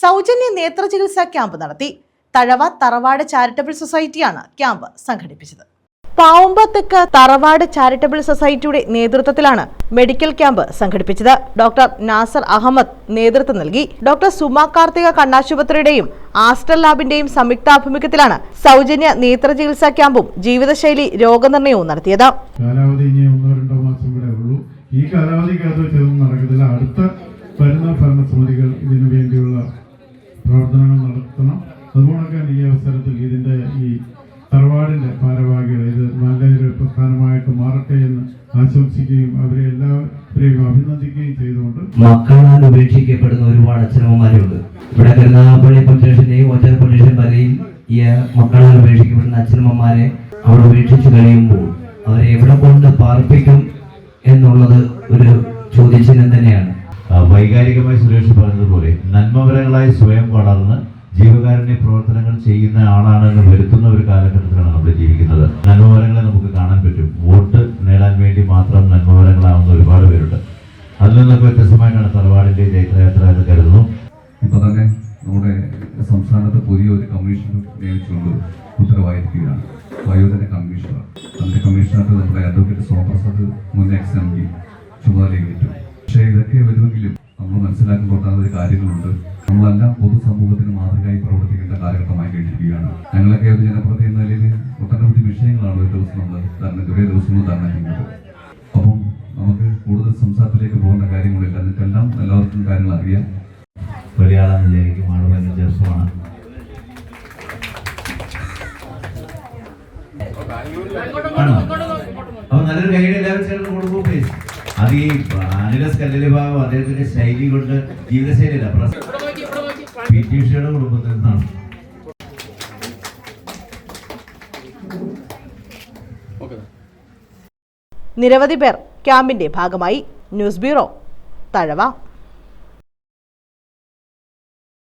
സൗജന്യ നേത്ര ചികിത്സാ ക്യാമ്പ് നടത്തി. തഴവ തറവാട് ചാരിറ്റബിൾ സൊസൈറ്റിയാണ് ക്യാമ്പ് സംഘടിപ്പിച്ചത്. പാവുമ്പത്തെക്ക് തറവാട് ചാരിറ്റബിൾ സൊസൈറ്റിയുടെ നേതൃത്വത്തിലാണ് മെഡിക്കൽ ക്യാമ്പ് സംഘടിപ്പിച്ചത്. ഡോക്ടർ നാസർ അഹമ്മദ് നേതൃത്വം നൽകി. ഡോക്ടർ സുമ കാർത്തിക കണ്ണാശുപത്രിയുടെയും ആസ്റ്റർ ലാബിന്റെയും സംയുക്താഭിമുഖ്യത്തിലാണ് സൗജന്യ നേത്ര ചികിത്സാ ക്യാമ്പും ജീവിതശൈലി രോഗനിർണയവും നടത്തിയത്. ഈ കാലാവധിക്കകത്ത് വെച്ചൊന്നും നടക്കത്തില്ല. അടുത്ത വരുന്ന ഭരണസമിതികൾ ഇതിനു വേണ്ടിയുള്ള പ്രവർത്തനങ്ങൾ നടത്തണം. അതുകൊണ്ടൊക്കെ ഈ അവസരത്തിൽ ഇതിന്റെ ഈ തറവാടിന്റെ ഭാരവാഹികൾ ഇത് നല്ലൊരു പ്രസ്ഥാനമായിട്ട് മാറട്ടെ എന്ന് ആശംസിക്കുകയും അവരെ എല്ലാവരെയും അഭിനന്ദിക്കുകയും ചെയ്തുകൊണ്ട് മക്കളാൽ ഉപേക്ഷിക്കപ്പെടുന്ന ഒരുപാട് അച്ഛനമ്മമാരുണ്ട്. ഇവിടെ കരുനാഗപ്പള്ളി പോലീസ് സ്റ്റേഷന്റെയും ഒറ്റ വരെയും ഈ മക്കളാൽ ഉപേക്ഷിക്കപ്പെടുന്ന അച്ഛനമ്മമാരെ അവിടെ ഉപേക്ഷിച്ച് കഴിയുമ്പോൾ അവരെ എവിടെ കൊണ്ട് പാർപ്പിക്കും എന്നുള്ളത് ഒരു ചോദ്യചിഹ്നം തന്നെയാണ്. വൈകാരികമായി സുരേഷ് പറഞ്ഞതുപോലെ നന്മപരങ്ങളായി സ്വയം വളർന്ന് ജീവകാരുണ്യ പ്രവർത്തനങ്ങൾ ചെയ്യുന്ന ആളാണ് എന്ന് വരുത്തുന്ന ഒരു കാലഘട്ടത്തിലാണ് നമ്മൾ ജീവിക്കുന്നത്. നന്മപരങ്ങളെ നമുക്ക് കാണാൻ പറ്റും. വോട്ട് നേടാൻ വേണ്ടി മാത്രം നന്മപരങ്ങളാവുന്ന ഒരുപാട് പേരുണ്ട്. അതിൽ നിന്നൊക്കെ വ്യത്യസ്തമായിട്ടാണ് തറവാടിന്റെ ജൈത്രയാത്ര എന്ന് കരുതുന്നു. ഇപ്പൊ തന്നെ നമ്മുടെ സംസ്ഥാനത്ത് പുതിയ ഒരു കമ്മീഷൻ നിയമിച്ചുകൊണ്ട് ഉത്തരവായിരിക്കുകയാണ്. വയോജന കമ്മീഷണർ. അതിന്റെ കമ്മീഷണർക്ക് നമ്മുടെ അഡ്വക്കേറ്റ് സോമപ്രസാദ് മുൻ എക്സ് എം പി ചുമതലയേറ്റു. പക്ഷേ ഇതൊക്കെ വരുമെങ്കിലും നമ്മൾ മനസ്സിലാക്കി ഒരു കാര്യങ്ങളുണ്ട്. നമ്മളെല്ലാം പൊതുസമൂഹത്തിന് മാതൃകയായി പ്രവർത്തിക്കേണ്ട കാലഘട്ടമായി കഴിഞ്ഞിരിക്കുകയാണ്. ഞങ്ങളൊക്കെ ഒരു ജനപ്രതി എന്ന നിലയിൽ ഒട്ടനവധി വിഷയങ്ങളാണ് ഒരു ദിവസം നമ്മൾ തരണം കുറേ ദിവസങ്ങൾ തരണം ചെയ്യുന്നത്. അപ്പം നമുക്ക് കൂടുതൽ സംസാരത്തിലേക്ക് പോകേണ്ട കാര്യങ്ങളില്ല. നിങ്ങൾക്കെല്ലാം എല്ലാവർക്കും കാര്യങ്ങൾ അറിയാം. ആളാന്ന് വിചാരിക്കും ആൾ ദിവസമാണ്. അപ്പൊ നല്ലൊരു ഗൈഡ് എല്ലാവരും ചേർന്ന് കൊടുക്കും പ്ലീസ് അത് ഈ അനിലസ് കല്ലിലെ ഭാഗം അദ്ദേഹത്തിന്റെ ശൈലി കൊണ്ട് ജീവിതശൈലിയല്ല. പി ടി ഉഷയുടെ കുടുംബത്തിൽ നിന്നാണ്. നിരവധി പേർ ക്യാമ്പിന്റെ ഭാഗമായി. News bureau Thazhava.